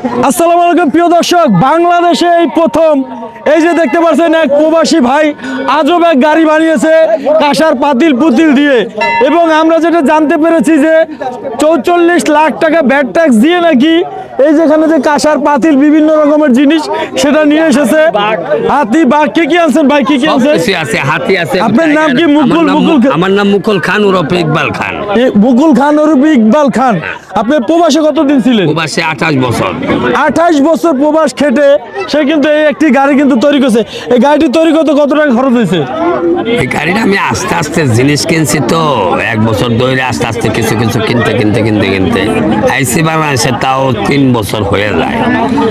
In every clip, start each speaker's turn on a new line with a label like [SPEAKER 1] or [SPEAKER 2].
[SPEAKER 1] আসসালামু আলাইকুম প্রিয় দর্শক বাংলাদেশে এই প্রথম এই যে দেখতে পাচ্ছেন এক প্রবাসী ভাই আজব এক গাড়ি বানিয়েছে কাঁসার পাতিল পুতিল দিয়ে। এবং আমরা যেটা জানতে পেরেছি যে চৌচল্লিশ লাখ টাকা ব্যাট ট্যাক্স দিয়ে নাকি এই যেখানে যে কাঁসার পাতিল বিভিন্ন রকমের জিনিস সেটা নিয়ে এসেছে। হাতি বাঘ কি কি আনছেন ভাই? কি কি আনছেন?
[SPEAKER 2] আছে হাতি আছে।
[SPEAKER 1] আপনার নাম কি? মুকুল, মুকুল
[SPEAKER 2] আমার নাম মুকুল খান ওরফে ইকবাল খান।
[SPEAKER 1] মুকুল খান অরুবি ইকবাল খান। আপনি প্রবাসে কতদিন ছিলেন?
[SPEAKER 2] প্রবাসে আঠাশ বছর।
[SPEAKER 1] আঠাশ বছর প্রবাস খেটে সে কিন্তু এই একটি গাড়ি কিন্তু তৈরি করছে। এই গাড়িটি তৈরি করতে কত টাকা খরচ হয়েছে?
[SPEAKER 2] এই গাড়িটা আমি আস্তে আস্তে জিনিস কিনছি তো। এক বছর ধরে আস্তে আস্তে কিছু কিছু কিনতে কিনতে কিনতে কিনতে। আইসি বাংলাদেশে তাও তিন বছর হয়ে যায়।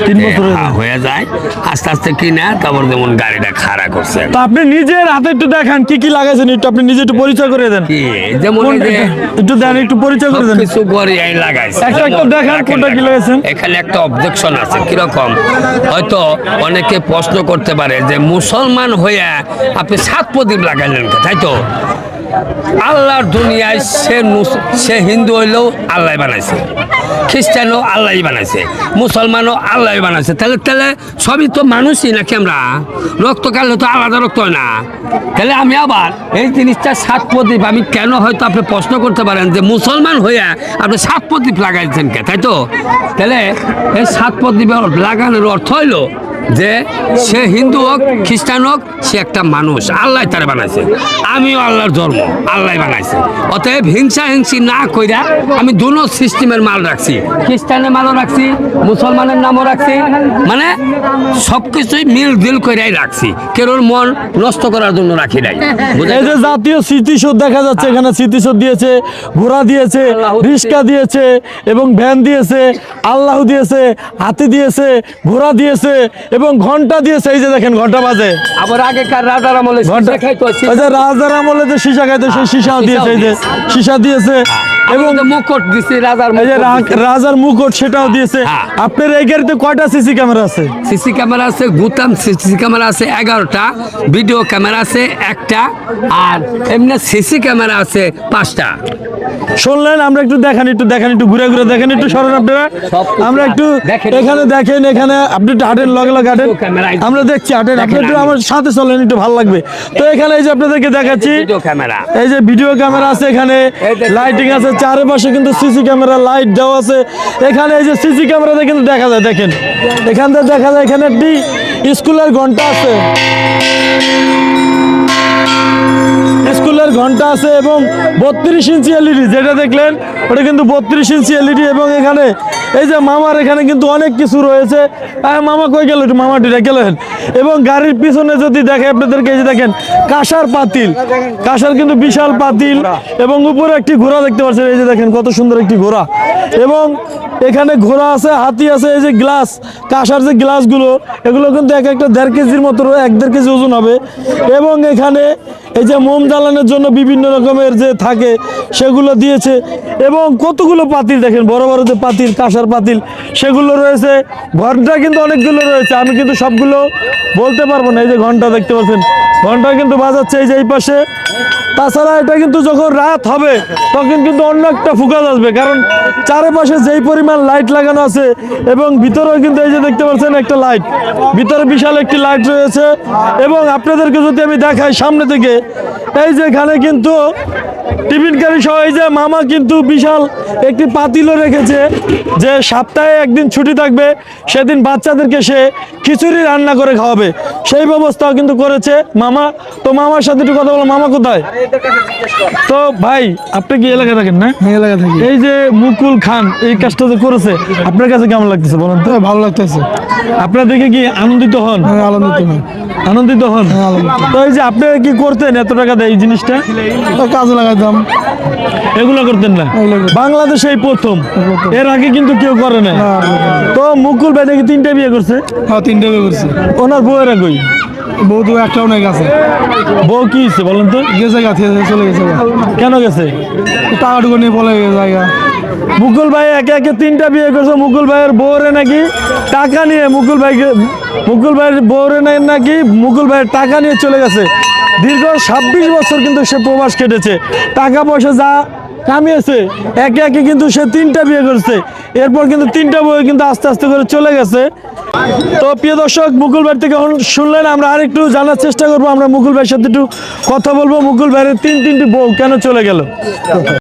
[SPEAKER 1] তিন বছর হয়ে যায়।
[SPEAKER 2] আস্তে আস্তে কিনা তারপর যেমন গাড়িটা খাড়া করছে।
[SPEAKER 1] তো আপনি নিজের হাতে একটু দেখান কি কি লাগাইছেন? একটু আপনি নিজে একটু পরিচয় করে দেন।
[SPEAKER 2] যেমন
[SPEAKER 1] একটু দেন একটু পরিচয় করে দেন।
[SPEAKER 2] কিছু গড়ি এই লাগাইছে।
[SPEAKER 1] একটা একটু দেখান কোনটা কি। লাগাইছেন?
[SPEAKER 2] এখানে একটা অবজেকশন আছে কীরকম? হয়তো অনেকে প্রশ্ন করতে পারে যে মুসলমান হয়ে আপনি সাত প্রদীপ লাগাইলেন? তাই তো? আল্লাহর দুনিয়ায় সে সে হিন্দু হইলেও আল্লাহ বানাইছে। খ্রিস্টানও আল্লাহ বানাইছে। মুসলমানও আল্লাহ বানাইছে। তাহলে তাহলে সবই তো মানুষই নাকি আমরা? রক্ত কালে তো আলাদা রক্ত হয় না। তাহলে আমি আবার এই জিনিসটা সাত প্রদীপ আমি কেন হয়তো আপনি প্রশ্ন করতে পারেন যে মুসলমান হইয়া আপনি সাত প্রদীপ লাগাইছেন কে, তাই তো? তাহলে এই সাত প্রদীপ লাগানোর অর্থ হইল যে সে হিন্দু হোক খ্রিস্টান হোক সে একটা মানুষ। আল্লাহ তারা বানাইছে। আমিও আল্লাহর ধর্ম আল্লাহ বানাইছে। অতএব হিংসা হিংসি না কইরা আমি দুনো সিস্টেমের মাল রাখছি। খ্রিস্টানের মালও রাখছি মুসলমানের নামও রাখছি। মানে সব কিছুই মিল দিল কইরাই রাখছি। কেরোর মন নষ্ট করার জন্য রাখি নাই।
[SPEAKER 1] এই যে জাতীয় স্মৃতিসৌধ দেখা যাচ্ছে এখানে স্মৃতিসৌধ দিয়েছে ঘোড়া দিয়েছে। রিস্কা দিয়েছে এবং ভ্যান দিয়েছে আল্লাহ দিয়েছে হাতি দিয়েছে ঘোড়া দিয়েছে এবং ঘণ্টা দিয়েছে এই যে দেখেন ঘণ্টা বাজে।
[SPEAKER 2] আবার আগেকার রাজার আমলে ঘণ্টা খাইতো,
[SPEAKER 1] রাজার আমলে যে সীসা খাইতো সেই সীসাও দিয়েছে এই যে সীসা দিয়েছে।
[SPEAKER 2] এবং মুকুট দিছি রাজার।
[SPEAKER 1] রাজার মুকুট সেটাও দিয়েছে।
[SPEAKER 2] হ্যাঁ।
[SPEAKER 1] আপনার এই গাড়িতে কয়টা সিসি ক্যামেরা আছে?
[SPEAKER 2] সিসি ক্যামেরা আছে গুতাম সিসি ক্যামেরা আছে এগারোটা। ভিডিও ক্যামেরা আছে একটা। আর এমনি সিসি ক্যামেরা আছে পাঁচটা।
[SPEAKER 1] শুনলেন আমরা একটু দেখান একটু দেখান একটু ঘুরে ঘুরে দেখেন একটু সরেন আপনারা। আমরা একটু এখানে দেখেন এখানে আপনি একটু হাটেন লগে লগে হাটেন। আমরা দেখছি হাটেন। আপনি একটু আমার সাথে চলেন একটু ভালো লাগবে। তো এখানে এই যে আপনাদেরকে দেখাচ্ছি। এই যে ভিডিও ক্যামেরা আছে এখানে লাইটিং আছে চারপাশে কিন্তু সিসি ক্যামেরা লাইট দেওয়া আছে। এখানে এই যে সিসি ক্যামেরাতে কিন্তু দেখা যায়, দেখেন। এখান থেকে দেখা যায় এখানে একটি স্কুলের ঘণ্টা আছে। স্কুলের ঘণ্টা আছে এবং বত্রিশ ইঞ্চি এলইডি, যেটা দেখলেন, ওটা কিন্তু বত্রিশ ইঞ্চি এলইডি এবং এখানে এই যে মামার এখানে কিন্তু অনেক কিছু রয়েছে। মামা কই গেল একটু, মামা গেলেন এবং গাড়ির পিছনে যদি দেখে আপনাদেরকে, এই যে দেখেন, কাঁসার পাতিল। কাঁসার কিন্তু বিশাল পাতিল এবং উপরে একটি ঘোড়া দেখতে পাচ্ছেন, এই যে দেখেন কত সুন্দর একটি ঘোড়া। এবং এখানে ঘোড়া আছে, হাতি আছে, এই যে গ্লাস, কাঁসার যে গ্লাসগুলো, এগুলো কিন্তু এক একটা দেড় কেজির মতো এক দেড় কেজি ওজন হবে। এবং এখানে এই যে মোম জ্বালানোর জন্য বিভিন্ন রকমের যে থাকে, সেগুলো দিয়েছে। এবং কতগুলো পাতিল দেখেন, বড় বড় যে পাতিল, কাঁসার পাতিল, সেগুলো রয়েছে। ঘণ্টা কিন্তু অনেকগুলো রয়েছে, আমি কিন্তু সবগুলো বলতে পারব না। এই যে ঘণ্টা দেখতে পাচ্ছেন, ঘণ্টা কিন্তু বাজাচ্ছে এই যে এই পাশে। তাছাড়া এটা কিন্তু যখন রাত হবে, তখন কিন্তু অন্য একটা ফুকাজ আসবে, কারণ চারপাশে যেই পরিমাণ লাইট লাগানো আছে এবং ভিতরেও কিন্তু এই যে দেখতে পাচ্ছেন একটা লাইট ভিতরে বিশাল একটি লাইট রয়েছে এবং আপনাদেরকে যদি আমি দেখাই সামনে থেকে, এই যে এখানে কিন্তু টিফিন কারি সহ এই যে মামা কিন্তু বিশাল একটি পাতিলও রেখেছে, যে সপ্তাহে একদিন ছুটি থাকবে, সেদিন বাচ্চাদেরকে সে খিচুড়ি রান্না করে খাওয়াবে। সেই ব্যবস্থাও কিন্তু করেছে। মামা তো মামার সাথে একটু কথা বলো। মামা কোথায়? তো ভাই আপনি কি এলাকা থাকেন না?
[SPEAKER 3] এলাকা থাকি।
[SPEAKER 1] এই যে মুকুল খান এই কাজটা যে করেছে আপনার কাছে কেমন লাগতেছে বলুন তো?
[SPEAKER 3] হ্যাঁ, ভালো লাগতেছে।
[SPEAKER 1] আপনার দেখে কি আনন্দিত হন?
[SPEAKER 3] হ্যাঁ, আনন্দিত
[SPEAKER 1] আনন্দিত হন?
[SPEAKER 3] হ্যাঁ, আনন্দিত।
[SPEAKER 1] তো এই যে আপনি কি করতেন এত টাকা দেয় এই জিনিসটা?
[SPEAKER 3] কাজে লাগাইতাম।
[SPEAKER 1] এগুলো করতেন না। বাংলাদেশে এই প্রথম। এর আগে কিন্তু কেউ করে না তো মুকুল ভাই নাকি তিনটা বিয়ে করছে?
[SPEAKER 3] হ্যাঁ তিনটে বিয়ে করছি।
[SPEAKER 1] ওনার বউয়েরা কই
[SPEAKER 3] বউ তো একটাও নাই গেছে
[SPEAKER 1] বউ কি হয়েছে বলেন তো?
[SPEAKER 3] গেছে গা চলে গেছে
[SPEAKER 1] কেন গেছে?
[SPEAKER 3] টাকাটুকু নিয়ে বলে জায়গা
[SPEAKER 1] মুকুল ভাই একে একে তিনটা বিয়ে করছে। মুকুল ভাইয়ের বউরে নাকি টাকা নিয়ে মুকুল ভাইকে মুকুল ভাইয়ের বউরে নাই নাকি মুকুল ভাইয়ের টাকা নিয়ে চলে গেছে। দীর্ঘ ছাব্বিশ বছর কিন্তু সে প্রবাস কেটেছে। টাকা পয়সা যা কামিয়েছে। একে একে কিন্তু সে তিনটা বিয়ে করছে। এরপর কিন্তু তিনটা বই কিন্তু আস্তে আস্তে করে চলে গেছে। তো প্রিয় দর্শক, মুকুল ভাই থেকে শুনলেন, আমরা আরেকটু জানার চেষ্টা করব। আমরা মুকুল ভাইয়ের সাথে একটু কথা বলব। মুকুল ভাইয়ের তিন তিনটি বউ কেন চলে গেল?